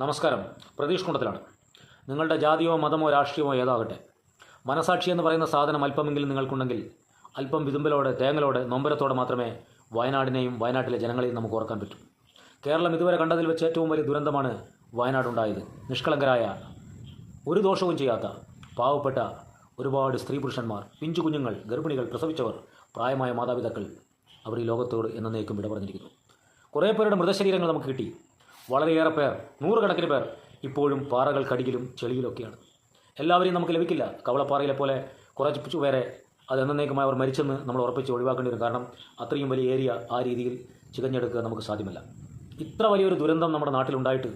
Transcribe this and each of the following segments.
നമസ്കാരം. പ്രതീഷ് കുണ്ടത്തിലാണ്. നിങ്ങളുടെ ജാതിയോ മതമോ രാഷ്ട്രീയമോ ഏതാകട്ടെ. മനസാക്ഷി എന്ന് പറയുന്ന സാധനം അല്പമെങ്കിലും നിങ്ങൾക്കുണ്ടെങ്കിൽ അല്പം വിതുമ്പലോടെ തേങ്ങലോടെ നൊമ്പരത്തോടെ മാത്രമേ വയനാടിനെയും വയനാട്ടിലെ ജനങ്ങളെയും നമുക്ക് ഓർക്കാൻ പറ്റൂ. കേരളം ഇതുവരെ കണ്ടതിൽ വെച്ച് ഏറ്റവും വലിയ ദുരന്തമാണ് വയനാടുണ്ടായത്. നിഷ്കളങ്കരായ ഒരു ദോഷവും ചെയ്യാത്ത പാവപ്പെട്ട ഒരുപാട് സ്ത്രീ പുരുഷന്മാർ പിഞ്ചു കുഞ്ഞുങ്ങൾ ഗർഭിണികൾ പ്രസവിച്ചവർ പ്രായമായ മാതാപിതാക്കൾ അവർ ഈ ലോകത്തോട് എന്നേക്കും വിട പറഞ്ഞിരിക്കുന്നു കുറേ പേരുടെ മൃതശരീരങ്ങൾ നമുക്ക് കിട്ടി. വളരെയേറെ പേർ നൂറുകണക്കിന് പേർ ഇപ്പോഴും പാറകൾ പാറകൾക്കടിയിലും ചെളിയിലൊക്കെയാണ് എല്ലാവരെയും നമുക്ക് ലഭിക്കില്ല. കവളപ്പാറയിലെ പോലെ കുറച്ച് പേരെ അത് എന്നേക്കുമായി അവർ മരിച്ചെന്ന് നമ്മൾ ഉറപ്പിച്ച് ഒഴിവാക്കേണ്ടി വരും. കാരണം അത്രയും വലിയ ഏരിയ ആ രീതിയിൽ ചികഞ്ഞെടുക്കുക നമുക്ക് സാധ്യമല്ല. ഇത്ര വലിയൊരു ദുരന്തം നമ്മുടെ നാട്ടിലുണ്ടായിട്ട്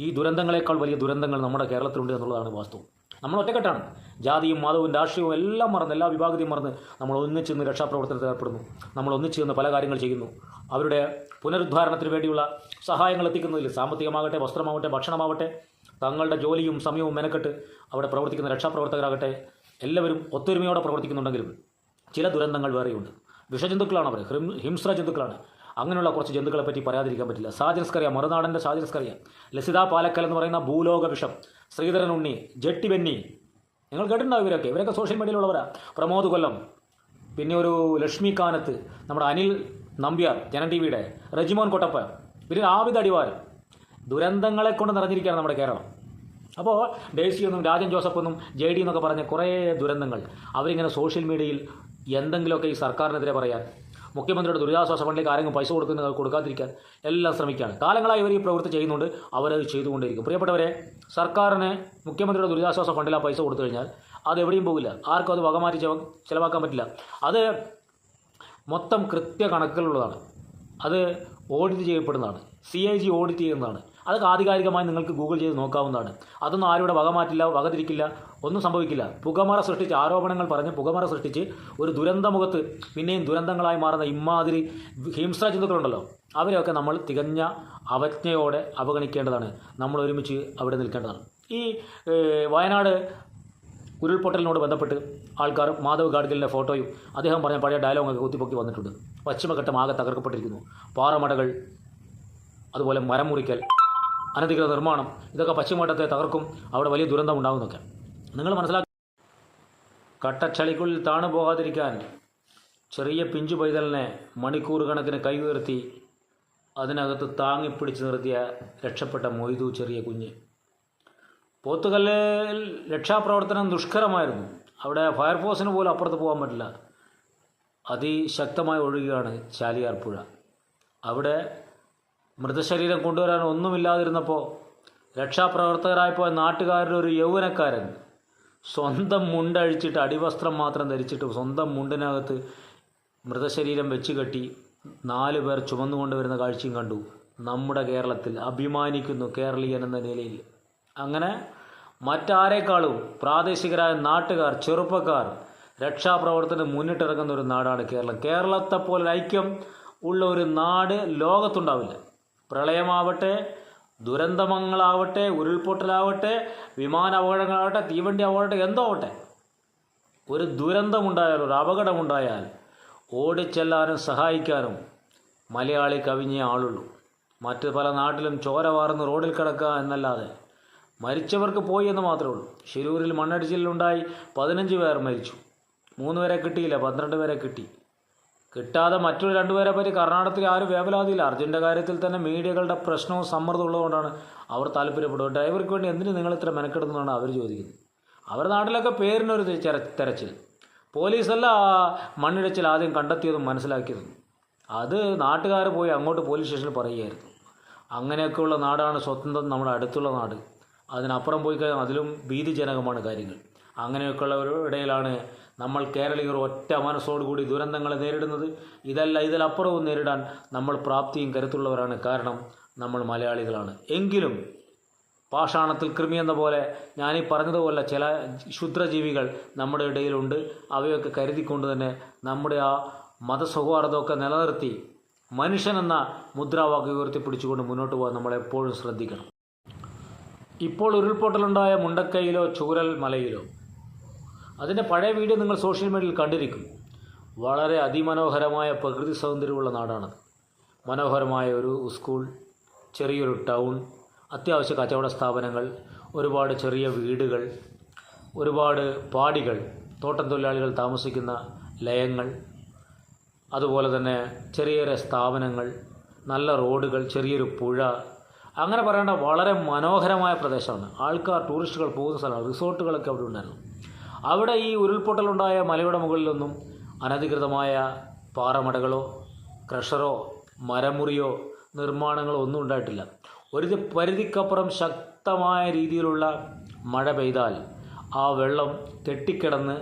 ഈ ദുരന്തങ്ങളെക്കാൾ വലിയ ദുരന്തങ്ങൾ നമ്മുടെ കേരളത്തിലുണ്ട് എന്നുള്ളതാണ് വാസ്തവം. നമ്മൾ ഒറ്റക്കെട്ടാണ്. ജാതിയും മതവും രാഷ്ട്രീയവും എല്ലാം മറന്ന് എല്ലാ വിഭാഗത്തെയും മറന്ന് നമ്മൾ ഒന്നിച്ച് നിന്ന് രക്ഷാപ്രവർത്തനത്തിൽ ഏർപ്പെടുന്നു. നമ്മൾ ഒന്നിച്ച് നിന്ന് പല കാര്യങ്ങൾ ചെയ്യുന്നു. അവരുടെ പുനരുദ്ധാരണത്തിന് വേണ്ടിയുള്ള സഹായങ്ങൾ എത്തിക്കുന്നതിൽ സാമ്പത്തികമാകട്ടെ വസ്ത്രമാവട്ടെ ഭക്ഷണമാവട്ടെ തങ്ങളുടെ ജോലിയും സമയവും മെനക്കെട്ട് അവിടെ പ്രവർത്തിക്കുന്ന രക്ഷാപ്രവർത്തകരാകട്ടെ എല്ലാവരും ഒത്തൊരുമയോടെ പ്രവർത്തിക്കുന്നുണ്ടെങ്കിലും ചില ദുരന്തങ്ങൾ വേറെയുണ്ട്. വിഷജന്തുക്കളാണ് അവർ ഹിംസ്ര ജന്തുക്കളാണ്. അങ്ങനെയുള്ള കുറച്ച് ജന്തുക്കളെ പറ്റി പറയാതിരിക്കാൻ പറ്റില്ല. സാജൻസ്കറിയ മറുനാടന്റെ സാജൻസ്കറിയ ലസിത പാലക്കൽ എന്ന് പറയുന്ന ഭൂലോക വിഷം. ശ്രീധരൻ ഉണ്ണി ജെട്ടി ബെന്നി. നിങ്ങൾ കേട്ടിട്ടുണ്ടാവും ഇവരൊക്കെ. ഇവരൊക്കെ സോഷ്യൽ മീഡിയയിലുള്ളവരാ പ്രമോദ് കൊല്ലം പിന്നെ ഒരു ലക്ഷ്മി കാനത്ത് നമ്മുടെ അനിൽ നമ്പ്യാർ ജനൻ ടി വിയുടെ റജിമോൻ കൊട്ടപ്പ പിന്നെ ആവിദ് അടിവാർ ദുരന്തങ്ങളെ കൊണ്ട് നിറഞ്ഞിരിക്കുകയാണ് നമ്മുടെ കേരളം. അപ്പോൾ ഡേസി എന്നും രാജൻ ജോസഫ് എന്നും ജെ ഡി എന്നൊക്കെ പറഞ്ഞ കുറേ ദുരന്തങ്ങൾ. അവരിങ്ങനെ സോഷ്യൽ മീഡിയയിൽ എന്തെങ്കിലുമൊക്കെ ഈ സർക്കാരിനെതിരെ പറയാൻ മുഖ്യമന്ത്രിയുടെ ദുരിതാശ്വാസ ഫണ്ടിലേക്ക് ആരെങ്കിലും പൈസ കൊടുക്കുന്ന കൊടുക്കാതിരിക്കാൻ എല്ലാം ശ്രമിക്കുകയാണ്. കാലങ്ങളായി ഇവർ ഈ പ്രവൃത്തി ചെയ്യുന്നുണ്ട്. അവരത് ചെയ്തുകൊണ്ടിരിക്കും പ്രിയപ്പെട്ടവരെ സർക്കാരിന് മുഖ്യമന്ത്രിയുടെ ദുരിതാശ്വാസ ഫണ്ടിൽ ആ പൈസ കൊടുത്തു കഴിഞ്ഞാൽ അത് എവിടെയും പോകില്ല. ആർക്കും അത് വകമാറ്റി ചിലവാക്കാൻ പറ്റില്ല. അത് മൊത്തം കൃത്യ കണക്കിലുള്ളതാണ് അത് ഓഡിറ്റ് ചെയ്യപ്പെടുന്നതാണ്. സി ഐ ജി ഓഡിറ്റ് ചെയ്യുന്നതാണ്. അതൊക്കെ ആധികാരികമായി നിങ്ങൾക്ക് ഗൂഗിൾ ചെയ്ത് നോക്കാവുന്നതാണ്. അതൊന്നും ആരോടെ വക മാറ്റില്ല വകതിരിക്കില്ല ഒന്നും സംഭവിക്കില്ല. പുകമറ സൃഷ്ടിച്ച് ആരോപണങ്ങൾ പറഞ്ഞ് പുകമറ സൃഷ്ടിച്ച് ഒരു ദുരന്തമുഖത്ത് പിന്നെയും ദുരന്തങ്ങളായി മാറുന്ന ഇമാതിരി ഹിംസാചിന്തകളുണ്ടല്ലോ അവരെയൊക്കെ നമ്മൾ തികഞ്ഞ അവജ്ഞയോടെ അവഗണിക്കേണ്ടതാണ്. നമ്മൾ ഒരുമിച്ച് അവിടെ നിൽക്കേണ്ടതാണ്. ഈ വയനാട് ഉരുൾപൊട്ടലിനോട് ബന്ധപ്പെട്ട് ആൾക്കാർ മാധവ് ഗാഡ്ഗിലിന്റെ ഫോട്ടോയും അദ്ദേഹം പറഞ്ഞ പഴയ ഡയലോഗൊക്കെ കുത്തിപ്പൊക്കി വന്നിട്ടുണ്ട്. പശ്ചിമഘട്ടം ആകെ തകർക്കപ്പെട്ടിരിക്കുന്നു. പാറമടകൾ അതുപോലെ മരം മുറിക്കൽ അനധികൃത നിർമ്മാണം ഇതൊക്കെ പശ്ചിമഘട്ടത്തെ തകർക്കും അവിടെ വലിയ ദുരന്തം ഉണ്ടാകുന്നൊക്കെ നിങ്ങൾ മനസ്സിലാക്കി കട്ടച്ചളിക്കുള്ളിൽ താണു പോകാതിരിക്കാൻ ചെറിയ പിഞ്ചു പൈതലിനെ മണിക്കൂർ കണക്കിന് കൈ അതിനകത്ത് താങ്ങിപ്പിടിച്ച് നിർത്തിയ രക്ഷപ്പെട്ട മൊയ്തു ചെറിയ കുഞ്ഞ്. പോത്തുകല്ലിൽ രക്ഷാപ്രവർത്തനം ദുഷ്കരമായിരുന്നു. അവിടെ ഫയർഫോഴ്സിന് പോലും അപ്പുറത്ത് പോകാൻ പറ്റില്ല. അതിശക്തമായി ഒഴുകുകയാണ് ചാലിയാർ പുഴ. അവിടെ മൃതശരീരം കൊണ്ടുവരാൻ ഒന്നുമില്ലാതിരുന്നപ്പോൾ രക്ഷാപ്രവർത്തകരായപ്പോൾ നാട്ടുകാരുടെ ഒരു യൗവനക്കാരൻ സ്വന്തം മുണ്ടഴിച്ചിട്ട് അടിവസ്ത്രം മാത്രം ധരിച്ചിട്ട് സ്വന്തം മുണ്ടിനകത്ത് മൃതശരീരം വെച്ച് കെട്ടി നാല് പേർ ചുമന്നുകൊണ്ടുവരുന്ന കാഴ്ചയും കണ്ടു. നമ്മുടെ കേരളത്തിൽ അഭിമാനിക്കുന്നു കേരളീയൻ എന്ന നിലയിൽ. അങ്ങനെ മറ്റാരേക്കാളും പ്രാദേശികരായ നാട്ടുകാർ ചെറുപ്പക്കാർ രക്ഷാപ്രവർത്തനം മുന്നിട്ടിറങ്ങുന്ന ഒരു നാടാണ് കേരളം. കേരളത്തെ പോലെ ഐക്യം ഉള്ള ഒരു നാട് ലോകത്തുണ്ടാവില്ല. പ്രളയമാവട്ടെ ദുരന്തമങ്ങളാവട്ടെ ഉരുൾപൊട്ടലാവട്ടെ വിമാന അപകടങ്ങളാവട്ടെ തീവണ്ടി അപകടം എന്തോ ആവട്ടെ ഒരു ദുരന്തമുണ്ടായാൽ ഒരു അപകടമുണ്ടായാൽ ഓടിച്ചെല്ലാനും സഹായിക്കാനും മലയാളി കവിഞ്ഞേ ആളുള്ളൂ. മറ്റ് പല നാട്ടിലും ചോര വാർന്ന് റോഡിൽ കിടക്കുക എന്നല്ലാതെ മരിച്ചവർക്ക് പോയി എന്ന് മാത്രമേ ഉള്ളൂ. ശിരൂരിൽ മണ്ണടിച്ചിലുണ്ടായി പതിനഞ്ച് പേർ മരിച്ചു. മൂന്ന് പേരെ കിട്ടിയില്ല പന്ത്രണ്ട് പേരെ കിട്ടി. കിട്ടാതെ മറ്റൊരു രണ്ടുപേരെ പറ്റി കർണാടകത്തിൽ ആരും വേവലാതിയില്ല. അർജുന്റെ കാര്യത്തിൽ തന്നെ മീഡിയകളുടെ പ്രശ്നവും സമ്മർദ്ദവും ഉള്ളതുകൊണ്ടാണ് അവർ താല്പര്യപ്പെടുന്നത്. ഡ്രൈവർക്ക് വേണ്ടി എന്തിന് നിങ്ങൾ ഇത്ര മെനക്കെടുന്നതാണ് അവർ ചോദിക്കുന്നത്. അവരുടെ നാട്ടിലൊക്കെ പേരിനൊരു തെര- തെരച്ചിൽ. പോലീസല്ല മണ്ണിടിച്ചിൽ ആദ്യം കണ്ടെത്തിയതും മനസ്സിലാക്കിയതും. അത് നാട്ടുകാർ പോയി അങ്ങോട്ട് പോലീസ് സ്റ്റേഷനിൽ പറയുകയായിരുന്നു. അങ്ങനെയൊക്കെയുള്ള നാടാണ് സ്വന്തം നമ്മുടെ അടുത്തുള്ള നാട്. അതിനപ്പുറം പോയി കഴിഞ്ഞാൽ അതിലും ഭീതിജനകമാണ് കാര്യങ്ങൾ. അങ്ങനെയൊക്കെയുള്ളവരുടെ ഇടയിലാണ് നമ്മൾ കേരളീയർ ഒറ്റ മനസ്സോടുകൂടി ദുരന്തങ്ങളെ നേരിടുന്നത്. ഇതല്ല ഇതിലപ്പുറവും നേരിടാൻ നമ്മൾ പ്രാപ്തിയും കരുത്തുള്ളവരാണ്. കാരണം നമ്മൾ മലയാളികളാണ്. എങ്കിലും പാഷാണത്തിൽ കൃമി എന്ന പോലെ ഞാനീ പറഞ്ഞതുപോലെ ചില ക്ഷുദ്രജീവികൾ നമ്മുടെ ഇടയിലുണ്ട്. അവയൊക്കെ കരുതിക്കൊണ്ട് തന്നെ നമ്മുടെ ആ മതസൗഹാർദ്ദമൊക്കെ നിലനിർത്തി മനുഷ്യനെന്ന മുദ്രാവാക്യം ഉയർത്തിപ്പിടിച്ചുകൊണ്ട് മുന്നോട്ട് പോകാൻ നമ്മളെപ്പോഴും ശ്രദ്ധിക്കണം. ഇപ്പോൾ ഉരുൾപൊട്ടലുണ്ടായ മുണ്ടക്കൈയിലോ ചൂരൽ മലയിലോ. അതിന്റെ പഴയ വീഡിയോ നിങ്ങൾ സോഷ്യൽ മീഡിയയിൽ കണ്ടിരിക്കും. വളരെ അതിമനോഹരമായ പ്രകൃതി സൗന്ദര്യമുള്ള നാടാണത്. മനോഹരമായ ഒരു സ്കൂൾ ചെറിയൊരു ടൗൺ അത്യാവശ്യ കച്ചവട സ്ഥാപനങ്ങൾ ഒരുപാട് ചെറിയ വീടുകൾ ഒരുപാട് പാടികൾ തോട്ടം തൊഴിലാളികൾ താമസിക്കുന്ന ലയങ്ങൾ അതുപോലെ തന്നെ ചെറിയ ചെറിയ സ്ഥാപനങ്ങൾ നല്ല റോഡുകൾ ചെറിയൊരു പുഴ അങ്ങനെ പറയേണ്ട വളരെ മനോഹരമായ പ്രദേശമാണ്. ആൾക്കാർ ടൂറിസ്റ്റുകൾ പോകുന്ന സ്ഥലമാണ്. റിസോർട്ടുകളൊക്കെ അവിടെ ഉണ്ടായിരുന്നു. അവിടെ ഈ ഉരുൾപൊട്ടലുണ്ടായ മലയുടെ മുകളിലൊന്നും അനധികൃതമായ പാറമടകളോ ക്രഷറോ മരമുറിയോ നിർമ്മാണങ്ങളോ ഒന്നും ഉണ്ടായിട്ടില്ല. ഒരു പരിധിക്കപ്പുറം ശക്തമായ രീതിയിലുള്ള മഴ പെയ്താൽ ആ വെള്ളം തെട്ടിക്കിടന്ന്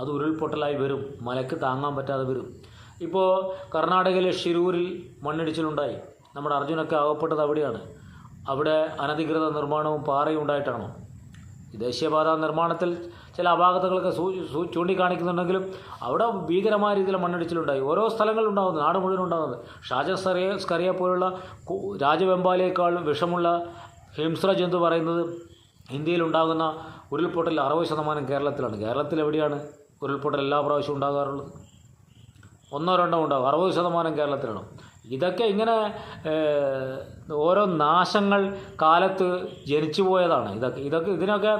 അത് ഉരുൾപൊട്ടലായി വരും. മലയ്ക്ക് താങ്ങാൻ പറ്റാതെ വരും. ഇപ്പോൾ കർണാടകയിലെ ഷിരൂരിൽ മണ്ണിടിച്ചിലുണ്ടായി. നമ്മുടെ അർജുനൊക്കെ അകപ്പെട്ടത് അവിടെയാണ്. അവിടെ അനധികൃത നിർമ്മാണവും പാറയും ഉണ്ടായിട്ടാണോ? ഈ ദേശീയപാത നിർമ്മാണത്തിൽ ചില അപാകതകളൊക്കെ സൂ ചൂണ്ടിക്കാണിക്കുന്നുണ്ടെങ്കിലും അവിടെ ഭീകരമായ രീതിയിൽ മണ്ണിടിച്ചിലുണ്ടായി. ഓരോ സ്ഥലങ്ങളിൽ ഉണ്ടാകുന്നത് നാട് മുഴുവൻ ഉണ്ടാകുന്നത് ഷാജ സ്കറിയ സ്കറിയ പോലുള്ള രാജവെമ്പാലയേക്കാൾ വിഷമുള്ള ഹിംസ്ര ജന്തു പറയുന്നത് ഇന്ത്യയിൽ ഉണ്ടാകുന്ന ഉരുൾപൊട്ടൽ അറുപത് ശതമാനം കേരളത്തിലാണ്. കേരളത്തിൽ എവിടെയാണ് ഉരുൾപൊട്ടൽ എല്ലാ പ്രാവശ്യവും ഉണ്ടാകാറുള്ളത്? ഒന്നോ രണ്ടോ ഉണ്ടാകും അറുപത് ശതമാനം കേരളത്തിലാണ്. ഇതൊക്കെ ഇങ്ങനെ ഓരോ നാശങ്ങൾ കാലത്ത് ജനിച്ചു പോയതാണ്. ഇതൊക്കെ ഇതൊക്കെ ഇതിനൊക്കെ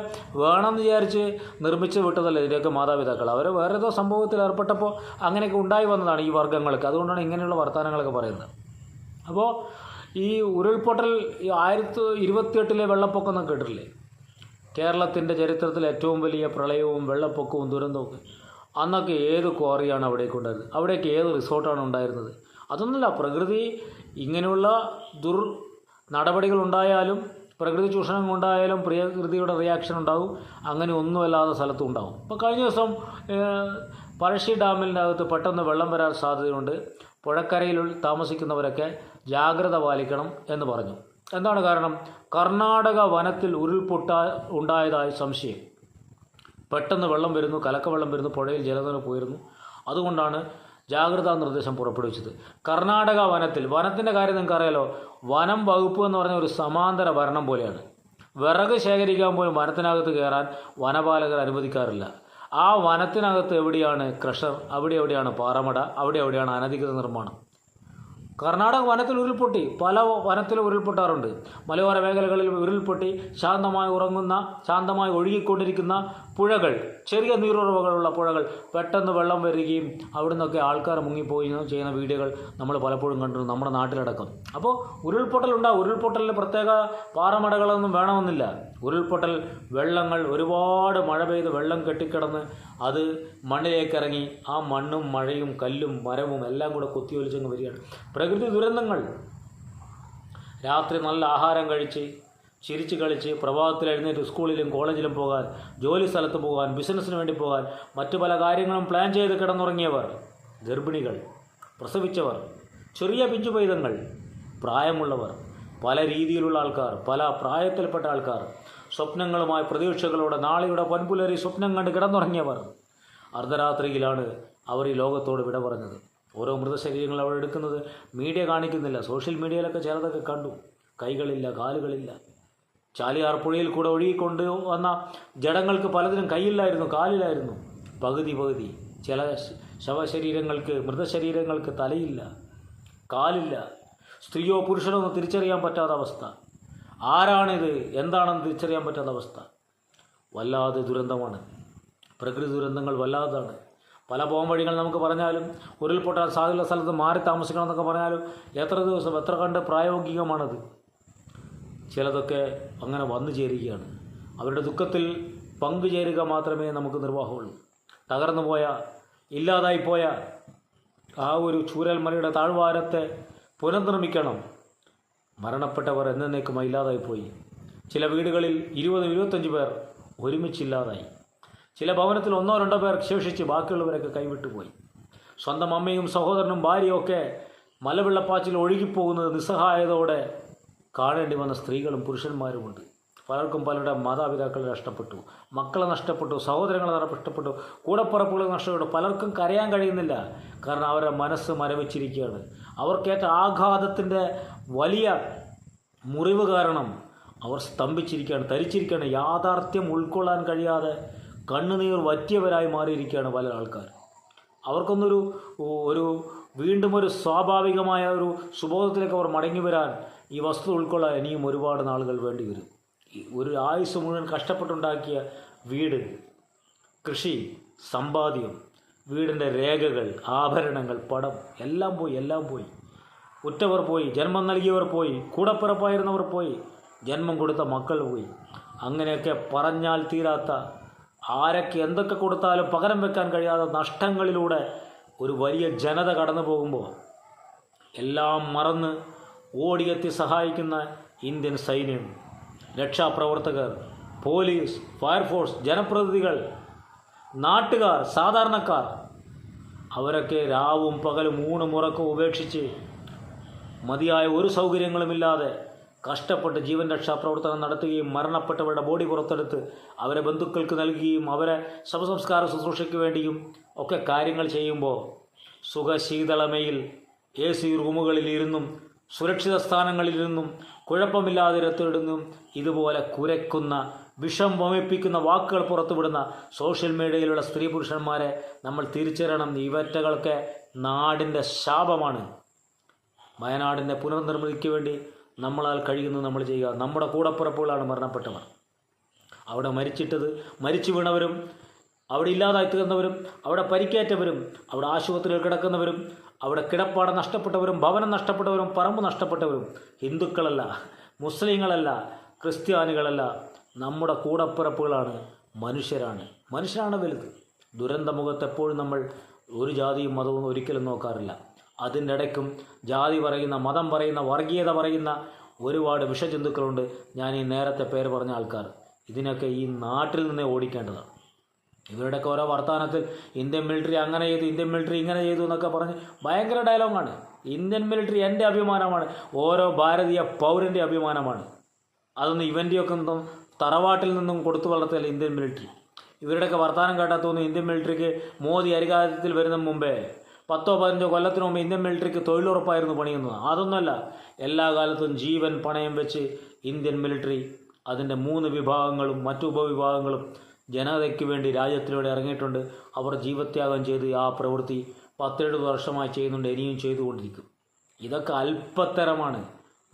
വേണമെന്ന് വിചാരിച്ച് നിർമ്മിച്ച് വിട്ടതല്ല ഇതിന്റെയൊക്കെ മാതാപിതാക്കൾ. അവർ വേറെ ഏതോ സംഭവത്തിൽ ഏർപ്പെട്ടപ്പോൾ അങ്ങനെയൊക്കെ ഉണ്ടായി വന്നതാണ് ഈ വർഗങ്ങൾക്ക്. അതുകൊണ്ടാണ് ഇങ്ങനെയുള്ള വർത്തമാനങ്ങളൊക്കെ പറയുന്നത്. അപ്പോൾ ഈ ഉരുൾപൊട്ടൽ ആയിരത്തി ഇരുപത്തിയെട്ടിലെ വെള്ളപ്പൊക്കം എന്നൊക്കെ കേട്ടിട്ടില്ലേ? കേരളത്തിന്റെ ചരിത്രത്തിൽ ഏറ്റവും വലിയ പ്രളയവും വെള്ളപ്പൊക്കവും ദുരന്തവും അന്നൊക്കെ ഏത് ക്വാറിയാണ് അവിടേക്ക് അവിടേക്ക് ഏത് റിസോർട്ടാണ് ഉണ്ടായിരുന്നത്? അതൊന്നുമില്ല പ്രകൃതി ഇങ്ങനെയുള്ള ദുർ നടപടികൾ ഉണ്ടായാലും പ്രകൃതി ചൂഷണം കൊണ്ടായാലും പ്രകൃതിയുടെ റിയാക്ഷൻ ഉണ്ടാവും. അങ്ങനെ ഒന്നുമല്ലാതെ സ്ഥലത്തും ഉണ്ടാവും. ഇപ്പോൾ കഴിഞ്ഞ ദിവസം പഴശ്ശി ഡാമിന്റെ അകത്ത് പെട്ടെന്ന് വെള്ളം വരാൻ സാധ്യതയുണ്ട്. പുഴക്കരയിൽ താമസിക്കുന്നവരൊക്കെ ജാഗ്രത പാലിക്കണം എന്ന് പറഞ്ഞു. എന്താണ് കാരണം? കർണാടക വനത്തിൽ ഉരുൾപൊട്ട ഉണ്ടായതായി സംശയം. പെട്ടെന്ന് വെള്ളം വരുന്നു കലക്കവെള്ളം വരുന്നു പുഴയിൽ ജലനിരപ്പ് പോയിരുന്നു അതുകൊണ്ടാണ് ജാഗ്രതാ നിർദ്ദേശം പുറപ്പെടുവിച്ചത്. കർണാടക വനത്തിൽ വനത്തിന്റെ കാര്യം നിങ്ങൾക്ക് അറിയാലോ വനം വകുപ്പ് എന്ന് പറഞ്ഞ ഒരു സമാന്തര ഭരണം പോലെയാണ്. വിറക് ശേഖരിക്കാൻ പോലും വനത്തിനകത്ത് കയറാൻ വനപാലകർ അനുവദിക്കാറില്ല. ആ വനത്തിനകത്ത് എവിടെയാണ് ക്രഷർ? അവിടെ എവിടെയാണ് പാറമട? അവിടെ എവിടെയാണ് അനധികൃത നിർമ്മാണം? കർണാടക വനത്തിൽ ഉരുൾപൊട്ടി പല വനത്തിലും ഉരുൾപൊട്ടാറുണ്ട്. മലയോര മേഖലകളിൽ ഉരുൾപൊട്ടി ശാന്തമായി ഉറങ്ങുന്ന ശാന്തമായി ഒഴുകിക്കൊണ്ടിരിക്കുന്ന പുഴകൾ ചെറിയ നീരുറവകളുള്ള പുഴകൾ പെട്ടെന്ന് വെള്ളം വരികയും അവിടെ നിന്നൊക്കെ ആൾക്കാർ മുങ്ങിപ്പോയി ചെയ്യുന്ന വീഡിയോകൾ നമ്മൾ പലപ്പോഴും കണ്ടിട്ടുണ്ട് നമ്മുടെ നാട്ടിലടക്കം. അപ്പോൾ ഉരുൾപൊട്ടലുണ്ടാകും ഉരുൾപൊട്ടലിൽ പ്രത്യേക പാറമടകളൊന്നും വേണമെന്നില്ല. ഉരുൾപൊട്ടൽ വെള്ളങ്ങൾ ഒരുപാട് മഴ പെയ്ത് വെള്ളം കെട്ടിക്കിടന്ന് അത് മണ്ണിലേക്കിറങ്ങി ആ മണ്ണും മഴയും കല്ലും മരവും എല്ലാം കൂടെ കൊത്തിയൊലിച്ചങ്ങ് വരികയാണ്. പ്രകൃതി ദുരന്തങ്ങൾ. രാത്രി നല്ല ആഹാരം കഴിച്ച് ചിരിച്ച് കളിച്ച് പ്രഭാതത്തിൽ എഴുന്നേറ്റ് സ്കൂളിലും കോളേജിലും പോകാൻ ജോലി സ്ഥലത്ത് പോകാൻ ബിസിനസ്സിന് വേണ്ടി പോകാൻ മറ്റു പല കാര്യങ്ങളും പ്ലാൻ ചെയ്ത് കിടന്നുറങ്ങിയവർ ഗർഭിണികൾ പ്രസവിച്ചവർ ചെറിയ പിഞ്ചു പൈതങ്ങൾ പ്രായമുള്ളവർ പല രീതിയിലുള്ള ആൾക്കാർ പല പ്രായത്തിൽപ്പെട്ട ആൾക്കാർ സ്വപ്നങ്ങളുമായി പ്രതീക്ഷകളോടെ നാളെയുടെ പൊൻപുലരി സ്വപ്നം കണ്ട് കിടന്നുറങ്ങിയവർ. അർദ്ധരാത്രിയിലാണ് അവർ ഈ ലോകത്തോട് വിട പറഞ്ഞത്. ഓരോ മൃതശരീരങ്ങൾ അവർ എടുക്കുന്നത് മീഡിയ കാണിക്കുന്നില്ല. സോഷ്യൽ മീഡിയയിലൊക്കെ ചിലതൊക്കെ കണ്ടു. കൈകളില്ല കാലുകളില്ല. ചാലിയാർ പുഴയിൽ കൂടെ ഒഴുകിക്കൊണ്ട് വന്ന ജഡങ്ങൾക്ക് പലതിനും കൈയില്ലായിരുന്നു കാലിലായിരുന്നു പകുതി പകുതി ചില ശവശരീരങ്ങൾക്ക് മൃതശരീരങ്ങൾക്ക് തലയില്ല കാലില്ല. സ്ത്രീയോ പുരുഷനോ എന്ന് തിരിച്ചറിയാൻ പറ്റാത്ത അവസ്ഥ. ആരാണിത്? എന്താണെന്ന് തിരിച്ചറിയാൻ പറ്റാത്ത അവസ്ഥ. വല്ലാതെ ദുരന്തമാണ്. പ്രകൃതി ദുരന്തങ്ങൾ വല്ലാതാണ്. പല പോകാൻ വഴികൾ നമുക്ക് പറഞ്ഞാലും ഉരുൾപൊട്ടാൻ സാധ്യതയുള്ള സ്ഥലത്ത് മാറി താമസിക്കണം എന്നൊക്കെ പറഞ്ഞാലും എത്ര ദിവസം എത്ര കണ്ട് പ്രായോഗികമാണത്. ചിലതൊക്കെ അങ്ങനെ വന്നു ചേരുകയാണ്. അവരുടെ ദുഃഖത്തിൽ പങ്കുചേരുക മാത്രമേ നമുക്ക് നിർവാഹമുള്ളൂ. തകർന്നു പോയ ഇല്ലാതായി പോയ ആ ഒരു ചൂരൽമലയുടെ താഴ്വാരത്തെ പുനർനിർമ്മിക്കണം. മരണപ്പെട്ടവർ എന്നേക്കുമായി ഇല്ലാതായി പോയി. ചില വീടുകളിൽ ഇരുപതും ഇരുപത്തഞ്ച് പേർ ഒരുമിച്ചില്ലാതായി. ചില ഭവനത്തിൽ ഒന്നോ രണ്ടോ പേർ ശേഷിച്ച് ബാക്കിയുള്ളവരൊക്കെ കൈവിട്ടു പോയി. സ്വന്തം അമ്മയും സഹോദരനും ഭാര്യയും ഒക്കെ മലവെള്ളപ്പാച്ചിൽ ഒഴുകിപ്പോകുന്നത് നിസ്സഹായതയോടെ കാണേണ്ടി വന്ന സ്ത്രീകളും പുരുഷന്മാരുമുണ്ട് പലർക്കും പലരുടെ മാതാപിതാക്കളെ നഷ്ടപ്പെട്ടു. മക്കളെ നഷ്ടപ്പെട്ടു സഹോദരങ്ങളെ നഷ്ടപ്പെട്ടു. കൂടപ്പുറപ്പുകളെ നഷ്ടപ്പെട്ടു. പലർക്കും കരയാൻ കഴിയുന്നില്ല. കാരണം അവരുടെ മനസ്സ് മരവിച്ചിരിക്കുകയാണ്. അവർക്കേറ്റ ആഘാതത്തിന്റെ വലിയ മുറിവ് കാരണം അവർ സ്തംഭിച്ചിരിക്കുകയാണ് തരിച്ചിരിക്കുകയാണ്. യാഥാർത്ഥ്യം ഉൾക്കൊള്ളാൻ കഴിയാതെ കണ്ണുനീർ വറ്റിയവരായി മാറിയിരിക്കുകയാണ് പല ആൾക്കാർ. അവർക്കൊന്നൊരു ഒരു വീണ്ടും ഒരു സ്വാഭാവികമായ ഒരു സുബോധത്തിലേക്ക് അവർ മടങ്ങി വരാൻ ഈ വസ്തു ഉൾക്കൊള്ളാൻ ഇനിയും ഒരുപാട് നാളുകൾ വേണ്ടി വരും. ഒരു ആയുസ് മുഴുവൻ കഷ്ടപ്പെട്ടുണ്ടാക്കിയ വീട് കൃഷി സമ്പാദ്യം വീടിന്റെ രേഖകൾ ആഭരണങ്ങൾ പടം എല്ലാം പോയി എല്ലാം പോയി. ഉറ്റവർ പോയി ജന്മം നൽകിയവർ പോയി കൂടപ്പിറപ്പായിരുന്നവർ പോയി ജന്മം കൊടുത്ത മക്കൾ പോയി. അങ്ങനെയൊക്കെ പറഞ്ഞാൽ തീരാത്ത ആരൊക്കെ എന്തൊക്കെ കൊടുത്താലും പകരം വെക്കാൻ കഴിയാത്ത നഷ്ടങ്ങളിലൂടെ ഒരു വലിയ ജനത കടന്നു പോകുമ്പോൾ എല്ലാം മറന്ന് ഓടിയെത്തി സഹായിക്കുന്ന ഇന്ത്യൻ സൈന്യം രക്ഷാപ്രവർത്തകർ പോലീസ് ഫയർഫോഴ്സ് ജനപ്രതിനിധികൾ നാട്ടുകാർ സാധാരണക്കാർ അവരൊക്കെ രാവും പകലും ഊണും ഉറക്കവും ഉപേക്ഷിച്ച് മതിയായ ഒരു സൗകര്യങ്ങളുമില്ലാതെ കഷ്ടപ്പെട്ട് ജീവൻ രക്ഷാപ്രവർത്തനം നടത്തുകയും മരണപ്പെട്ടവരുടെ ബോഡി പുറത്തെടുത്ത് അവരെ ബന്ധുക്കൾക്ക് നൽകുകയും അവരെ ശവസംസ്കാര ശുശ്രൂഷയ്ക്ക് വേണ്ടിയും ഒക്കെ കാര്യങ്ങൾ ചെയ്യുമ്പോൾ സുഖശീതളമയിൽ എ സി റൂമുകളിൽ ഇരുന്നും സുരക്ഷിത സ്ഥാനങ്ങളിൽ നിന്നും കുഴപ്പമില്ലാതിരത്തിടുന്നും ഇതുപോലെ കുരയ്ക്കുന്ന വിഷം വമിപ്പിക്കുന്ന വാക്കുകൾ പുറത്തുവിടുന്ന സോഷ്യൽ മീഡിയയിലുള്ള സ്ത്രീ പുരുഷന്മാരെ നമ്മൾ തിരിച്ചറിയണം. ഇവറ്റകളൊക്കെ നാടിന്റെ ശാപമാണ്. വയനാടിന്റെ പുനർനിർമ്മിതിക്ക് വേണ്ടി നമ്മളാൽ കഴിയുന്നത് നമ്മൾ ചെയ്യുക. നമ്മുടെ കൂടപ്പിറപ്പുകളാണ് മരണപ്പെട്ടവർ. അവിടെ മരിച്ചിട്ടത് മരിച്ചു വീണവരും അവിടെ ഇല്ലാതായി തീർന്നവരും അവിടെ പരിക്കേറ്റവരും അവിടെ ആശുപത്രിയിൽ കിടക്കുന്നവരും അവിടെ കിടപ്പാടം നഷ്ടപ്പെട്ടവരും ഭവനം നഷ്ടപ്പെട്ടവരും പറമ്പ് നഷ്ടപ്പെട്ടവരും ഹിന്ദുക്കളല്ല മുസ്ലിങ്ങളല്ല ക്രിസ്ത്യാനികളല്ല. നമ്മുടെ കൂടപ്പിറപ്പുകളാണ് മനുഷ്യരാണ്. മനുഷ്യരാണ് വലുത്. ദുരന്തമുഖത്ത് എപ്പോഴും നമ്മൾ ഒരു ജാതിയും മതവും ഒരിക്കലും നോക്കാറില്ല. അതിന്റെ ഇടയ്ക്കും ജാതി പറയുന്ന മതം പറയുന്ന വർഗീയത പറയുന്ന ഒരുപാട് വിഷജന്തുക്കളുണ്ട്. ഞാൻ ഈ നേരത്തെ പേര് പറഞ്ഞ ആൾക്കാർ. ഇതിനൊക്കെ ഈ നാട്ടിൽ നിന്നേ ഓടിക്കേണ്ടതാണ്. ഇവരുടെയൊക്കെ ഓരോ വർത്തമാനത്തിൽ ഇന്ത്യൻ മിലിറ്ററി അങ്ങനെ ചെയ്തു ഇന്ത്യൻ മിലിറ്ററി ഇങ്ങനെ ചെയ്തു എന്നൊക്കെ പറഞ്ഞ് ഭയങ്കര ഡയലോഗാണ് ഇന്ത്യൻ മിലിറ്ററി എന്റെ അഭിമാനമാണ് ഓരോ ഭാരതീയ പൗരന്റെ അഭിമാനമാണ്. അതൊന്നും ഇവന്റെയൊക്കെ ഒന്നും തറവാട്ടിൽ നിന്നും കൊടുത്തു വളർത്തിയല്ല ഇന്ത്യൻ മിലിറ്ററി ഇവരുടെയൊക്കെ വർത്തമാനം കേട്ടാൽ തോന്നുന്നു ഇന്ത്യൻ മിലിറ്ററിക്ക് മോദി അധികാരത്തിൽ വരുന്ന മുമ്പേ പത്തോ പതിനഞ്ചോ കൊല്ലത്തിന് മുമ്പ് ഇന്ത്യൻ മിലിറ്ററിക്ക് തൊഴിലുറപ്പായിരുന്നു പണിയുന്നത്. അതൊന്നുമല്ല എല്ലാ കാലത്തും ജീവൻ പണയം വെച്ച് ഇന്ത്യൻ മിലിറ്ററി അതിന്റെ മൂന്ന് വിഭാഗങ്ങളും മറ്റു ഉപവിഭാഗങ്ങളും ജനതയ്ക്ക് വേണ്ടി രാജ്യത്തിലൂടെ ഇറങ്ങിയിട്ടുണ്ട്. അവർ ജീവത്യാഗം ചെയ്ത് ആ പ്രവൃത്തി പത്തെഴുപത് വർഷമായി ചെയ്യുന്നുണ്ട് ഇനിയും ചെയ്തുകൊണ്ടിരിക്കും. ഇതൊക്കെ അല്പത്തരമാണ്.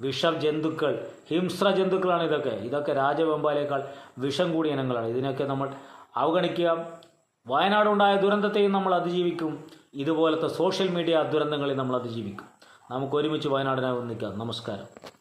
വിഷജന്തുക്കൾ ഹിംസ്ര ജന്തുക്കളാണ് ഇതൊക്കെ. ഇതൊക്കെ രാജവെമ്പാലേക്കാൾ വിഷം കൂടിയ ഇനങ്ങളാണ്. ഇതിനൊക്കെ നമ്മൾ അവഗണിക്കുക. വയനാടുണ്ടായ ദുരന്തത്തെയും നമ്മൾ അതിജീവിക്കും. ഇതുപോലത്തെ സോഷ്യൽ മീഡിയ ദുരന്തങ്ങളെ നമ്മൾ അതിജീവിക്കും. നമുക്ക് ഒരുമിച്ച് വയനാടിനായി ഒന്നിക്കാം നമസ്കാരം.